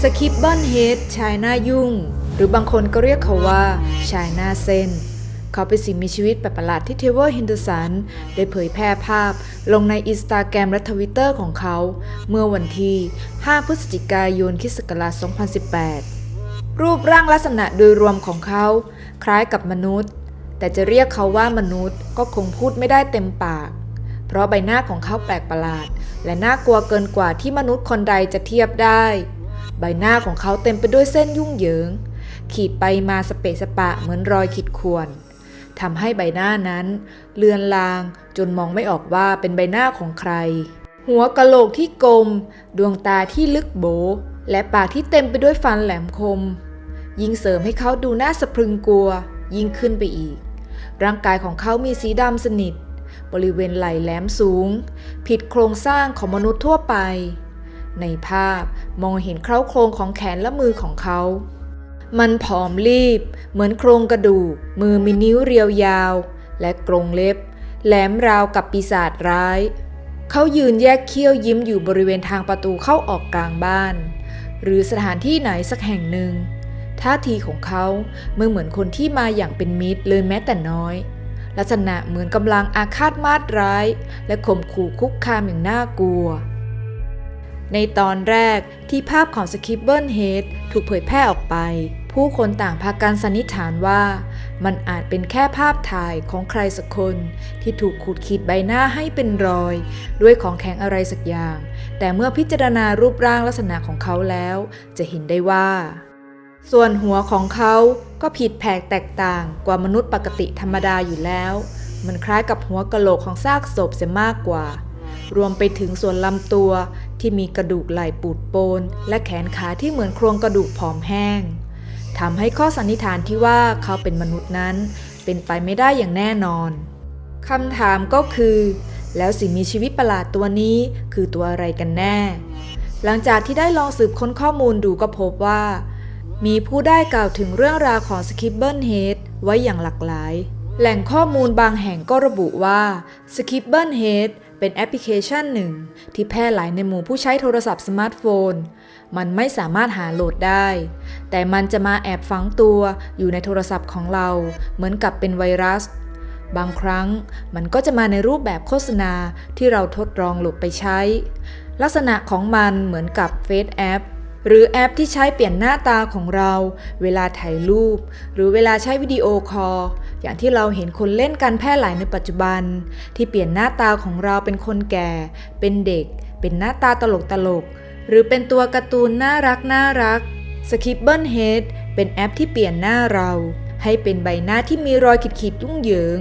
สคิปบิลเฮดชายหน้ายุ่ง หรือบางคนก็เรียกเขาว่าชายหน้าเส้น เขาเป็นสิ่งมีชีวิตแปลกประหลาดที่เทเวอร์ฮินเดอร์สันได้เผยแพร่ภาพ ลงในอินสตาแกรมและทวิตเตอร์ของเขา เมื่อวันที่ 5 พฤศจิกายนคิศกราช2018 รูปร่างลักษณะโดยรวมของเขา คล้ายกับมนุษย์ แต่จะเรียกเขาว่ามนุษย์ก็คงพูดไม่ได้เต็มปาก เพราะใบหน้าของเขาแปลกประหลาด และน่ากลัวเกินกว่าที่มนุษย์คนใดจะเทียบได้ ใบหน้าของเขาเต็มไปด้วยเส้นยุ่งเหยิง ขีดไปมาสเปะสปะเหมือนรอยขีดข่วนทำให้ใบหน้านั้น เลือนลางจนมองไม่ออกว่าเป็นใบหน้าของใคร หัวกะโหลกที่กลม ดวงตาที่ลึกโบ และปากที่เต็มไปด้วยฟันแหลมคม ยิ่งเสริมให้เขาดูน่าสะพรึงกลัว ยิ่งขึ้นไปอีก ร่างกายของเขามีสีดำสนิท บริเวณไหล่แหลมสูง ผิดโครงสร้างของมนุษย์ทั่วไป ในภาพ มองเห็นเคราโครงของแขนและมือของเขา มันผอมรีบ เหมือนโครงกระดูก มือมีนิ้วเรียวยาว และกรงเล็บ แหลมราวกับปีศาจร้าย เขายืนแยกเขี้ยวยิ้มอยู่บริเวณทางประตูเข้าออกกลางบ้าน หรือสถานที่ไหนสักแห่งหนึ่งท่าทีของเขาเมื่อเหมือนคนที่มาอย่างเป็นมิตรเลยแม้แต่น้อย ลักษณะเหมือนกำลังอาฆาตมาตร้าย และข่มขู่คุกคามอย่างน่ากลัว ในตอนแรกที่ภาพของสคิปเบิลเฮดถูกเผยแพร่ออกไป ผู้คนต่างพากันสันนิษฐานว่า มันอาจเป็นแค่ภาพถ่ายของใครสักคน ที่ถูกขูดขีดใบหน้าให้เป็นรอย ด้วยของแข็งอะไรสักอย่าง แต่เมื่อพิจารณารูปร่างลักษณะของเขาแล้ว จะเห็นได้ว่า ส่วนหัวของเขาก็ผิดแผกแตกต่างกว่ามนุษย์ปกติธรรมดาอยู่แล้ว มันคล้ายกับหัวกะโหลกของซากศพเสียมากกว่า รวมไปถึงส่วนลำตัว ที่มีกระดูกไหล่ปูดโปน และแขนขาที่เหมือนโครงกระดูกผอมแห้งทำให้ข้อสันนิษฐานที่ว่าเขาเป็นมนุษย์นั้น เป็นไปไม่ได้อย่างแน่นอนคำถามก็คือ แล้วสิ่งมีชีวิตประหลาดตัวนี้คือตัวอะไรกันแน่ หลังจากที่ได้ลองสืบค้นข้อมูลดูก็พบว่า มีผู้ได้กล่าวถึงเรื่องราวของสคิปเบิลเฮดไว้อย่างหลากหลาย แหล่งข้อมูลบางแห่งก็ระบุว่าสคิปเบิลเฮด เป็นแอปพลิเคชันหนึ่ง ที่แพร่หลายในหมู่ผู้ใช้โทรศัพท์สมาร์ทโฟน มันไม่สามารถหาโหลดได้ แต่มันจะมาแอบฝังตัวอยู่ในโทรศัพท์ของเรา เหมือนกับเป็นไวรัส บางครั้งมันก็จะมาในรูปแบบโฆษณาที่เราทดลองโหลดไปใช้ ลักษณะของมันเหมือนกับเฟซแอปหรือแอปที่ใช้เปลี่ยนหน้าตาของเรา เวลาถ่ายรูป หรือเวลาใช้วิดีโอคอล อย่างที่เราเห็นคนเล่นกันแพร่หลายในปัจจุบัน ที่เปลี่ยนหน้าตาของเราเป็นคนแก่ เป็นเด็ก เป็นหน้าตาตลกตลก หรือเป็นตัวการ์ตูนน่ารักน่ารัก s k i p b l e Head เป็นแอปที่เปลี่ยนหน้าเรา ให้เป็นใบหน้าที่มีรอยขีดๆยุ่งเหยิง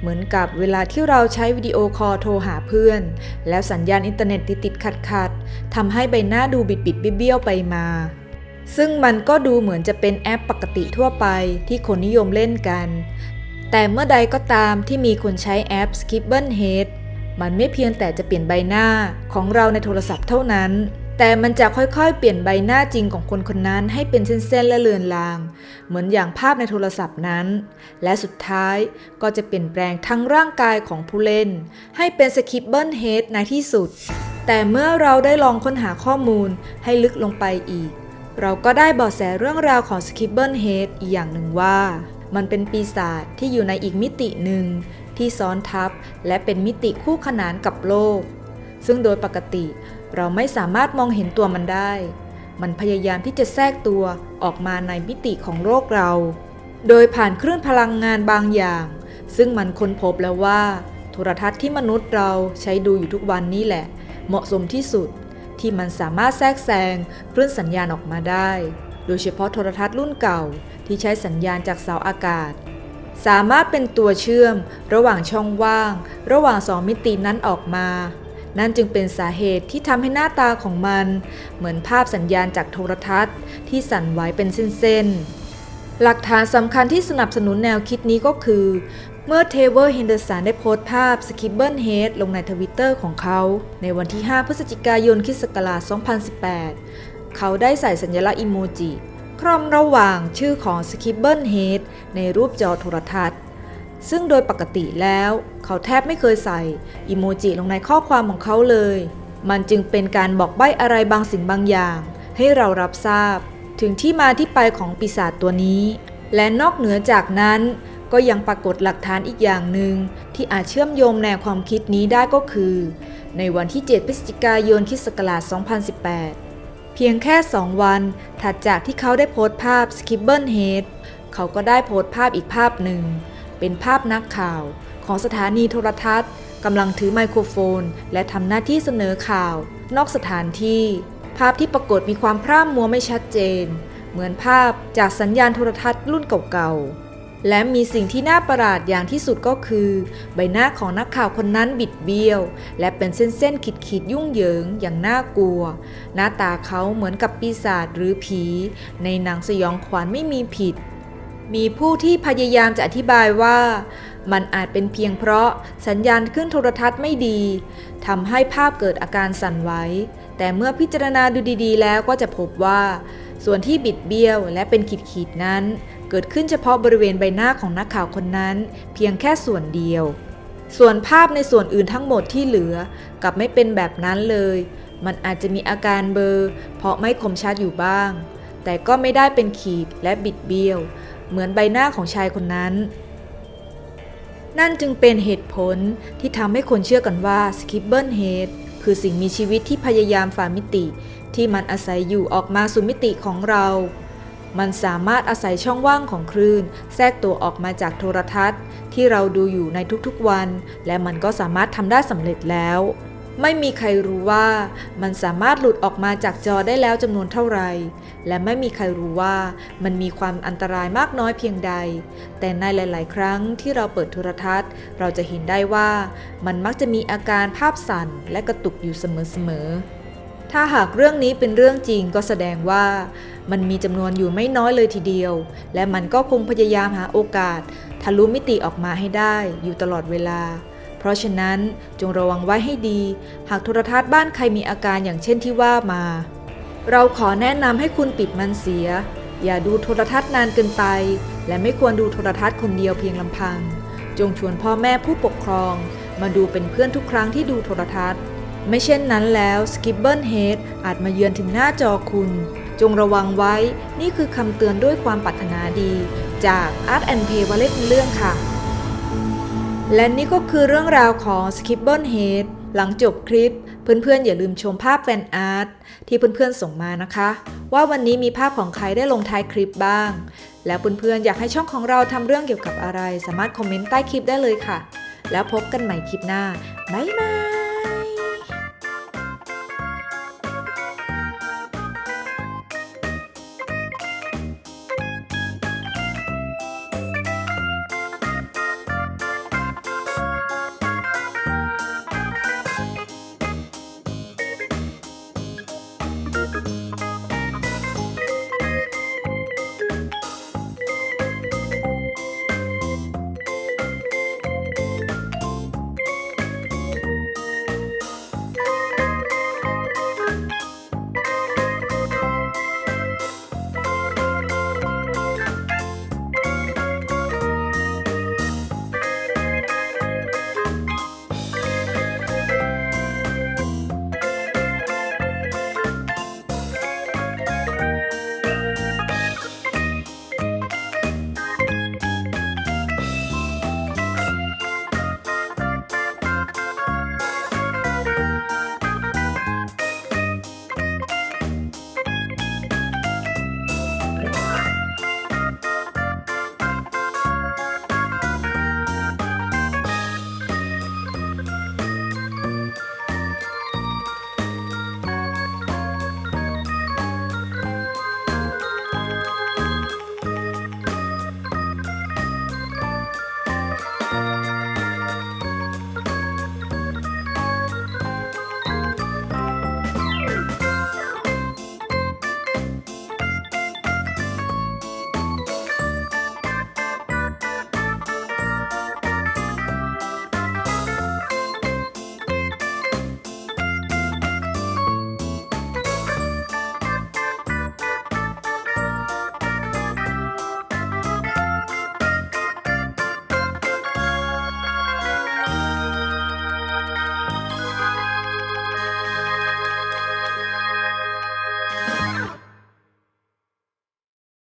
เหมือนกับเวลาที่เราใช้วิดีโอคอลโทรหาเพื่อน แล้วสัญญาณอินเทอร์เน็ตติดๆขัดๆทำให้ใบหน้าดูบิดๆเบี้ยวๆไปมาซึ่งมันก็ดูเหมือนจะเป็นแอปปกติทั่วไปที่คนนิยมเล่นกัน แต่เมื่อใดก็ตามที่มีคนใช้แอป Skibble Head มันไม่เพียงแต่จะเปลี่ยนใบหน้าของเราในโทรศัพท์เท่านั้น แต่มันจะค่อยๆ เปลี่ยนใบหน้าจริงของคนคนนั้นให้เป็นเส้นๆ และเลือนลาง เหมือนอย่างภาพในโทรศัพท์นั้น และสุดท้ายก็จะเปลี่ยนแปลงทั้งร่างกายของผู้เล่น ให้เป็นสคิปเบิลเฮดในที่สุด แต่เมื่อเราได้ลองค้นหาข้อมูลให้ลึกลงไปอีก เราก็ได้เบาะแสเรื่องราวของสคิปเบิลเฮดอีกอย่างหนึ่งว่า มันเป็นปีศาจที่อยู่ในอีกมิติหนึ่ง ที่ซ้อนทับและเป็นมิติคู่ขนานกับโลก ซึ่งโดยปกติเราไม่สามารถมองเห็นตัวมันได้ มันพยายามที่จะแทรกตัวออกมาในมิติของโลกเรา โดยผ่านคลื่นพลังงานบางอย่าง ซึ่งมันค้นพบแล้วว่า โทรทัศน์ที่มนุษย์เราใช้ดูอยู่ทุกวันนี้แหละ เหมาะสมที่สุดที่มันสามารถแทรกแซงคลื่นสัญญาณออกมาได้ โดยเฉพาะโทรทัศน์รุ่นเก่าที่ใช้สัญญาณจากเสาอากาศ สามารถเป็นตัวเชื่อม ระหว่างช่องว่าง ระหว่างสองมิตินั้นออกมา นั่นจึงเป็นสาเหตุที่ทำให้หน้าตาของมัน เหมือนภาพสัญญาณจากโทรทัศน์ ที่สั่นไหวเป็นเส้นๆ หลักฐานสำคัญที่สนับสนุนแนวคิดนี้ก็คือ เมื่อเทเวอร์เฮนเดอร์สันได้โพสต์ภาพสคิปเบิลเฮดลงในทวิตเตอร์ของเขา ในวันที่ 5 พฤศจิกายนคศ2018 เขาได้ใส่สัญลักษณ์อิโมจิ คร่อมระหว่างชื่อของสคิปเบิลเฮดในรูปจอโทรทัศน์ ซึ่งโดยปกติแล้ว เขาแทบไม่เคยใส่อิโมจิลงในข้อความของเขาเลย มันจึงเป็นการบอกใบ้อะไรบางสิ่งบางอย่าง ให้เรารับทราบ ถึงที่มาที่ไปของปีศาจตัวนี้ และนอกเหนือจากนั้นก็ยังปรากฏหลักฐานอีกอย่างหนึ่งที่อาจเชื่อมโยงแนวความคิดนี้ได้ก็คือ ในวันที่ 7 พฤศจิกายนคริสต์ศักราช2018 เพียงแค่ 2 วัน ถัดจากที่เขาได้โพสต์ภาพ Skibble Head เขาก็ได้โพสต์ภาพอีกภาพหนึ่ง เป็นภาพนักข่าวของสถานีโทรทัศน์กำลังถือไมโครโฟน และทำหน้าที่เสนอข่าว นอกสถานที่ ภาพที่ปรากฏมีความพร่ามัวไม่ชัดเจน เหมือนภาพจากสัญญาณโทรทัศน์รุ่นเก่าๆ และมีสิ่งที่น่าประหลาดอย่างที่สุดก็คือ ใบหน้าของนักข่าวคนนั้นบิดเบี้ยว และเป็นเส้นๆขีดๆยุ่งเหยิงอย่างน่ากลัว หน้าตาเขาเหมือนกับปีศาจหรือผี ในหนังสยองขวัญไม่มีผิด มีผู้ที่พยายามจะอธิบายว่ามันอาจเป็นเพียงเพราะสัญญาณขึ้นโทรทัศน์ไม่ดีทำให้ภาพเกิดอาการสั่นไหวแต่เมื่อพิจารณาดูดีๆ แล้วก็จะพบว่า ส่วนที่บิดเบี้ยวและเป็นขีดๆนั้น เกิดขึ้นเฉพาะบริเวณใบหน้าของนักข่าวคนนั้น เพียงแค่ส่วนเดียว ส่วนภาพในส่วนอื่นทั้งหมดที่เหลือกลับไม่เป็นแบบนั้นเลย มันอาจจะมีอาการเบลอเพราะไม่คมชัดอยู่บ้าง แต่ก็ไม่ได้เป็นขีดและบิดเบี้ยว เหมือนใบหน้าของชายคนนั้น นั่นจึงเป็นเหตุผลที่ทำให้คนเชื่อกันว่าสกิปเบิลเฮดคือสิ่งมีชีวิตที่พยายามฝ่ามิติ ที่มันอาศัยอยู่ออกมาสู่มิติของเรา มันสามารถอาศัยช่องว่างของคลื่น แทรกตัวออกมาจากโทรทัศน์ ที่เราดูอยู่ในทุกๆวัน และมันก็สามารถทำได้สำเร็จแล้ว ไม่มีใครรู้ว่ามันสามารถหลุดออกมาจากจอได้แล้วจำนวนเท่าไหร่ และไม่มีใครรู้ว่ามันมีความอันตรายมากน้อยเพียงใด แต่ในหลาย ๆ ครั้งที่เราเปิดโทรทัศน์ เราจะเห็นได้ว่ามันมักจะมีอาการภาพสั่นและกระตุกอยู่เสมอ ๆ ถ้าหากเรื่องนี้เป็นเรื่องจริงก็แสดงว่า มันมีจำนวนอยู่ไม่น้อยเลยทีเดียว และมันก็คงพยายามหาโอกาส ทะลุมิติออกมาให้ได้อยู่ตลอดเวลา เพราะฉะนั้นจงระวังไว้ให้ดี หากโทรทัศน์บ้านใครมีอาการอย่างเช่นที่ว่ามา เราขอแนะนำให้คุณปิดมันเสีย อย่าดูโทรทัศน์นานเกินไป และไม่ควรดูโทรทัศน์คนเดียวเพียงลำพัง จงชวนพ่อแม่ผู้ปกครอง มาดูเป็นเพื่อนทุกครั้งที่ดูโทรทัศน์ ไม่เช่นนั้นแล้วสกิปเบิลเฮดอาจมาเยือนถึงหน้าจอคุณ จงระวังไว้นี่คือคำเตือนด้วยความปรารถนาดี จาก Art and Play วาเล่นเรื่องค่ะ และนี่ก็คือเรื่องราวของ Skibble Head หลังจบคลิป เพื่อนๆ อย่าลืมชมภาพแฟนอาร์ตที่เพื่อนๆ ส่งมานะคะ ว่าวันนี้มีภาพของใครได้ลงท้ายคลิปบ้าง แล้วเพื่อนๆ อยากให้ช่องของเราทำเรื่องเกี่ยวกับอะไร สามารถคอมเมนต์ใต้คลิปได้เลยค่ะ แล้วพบกันใหม่คลิปหน้าบ๊ายบาย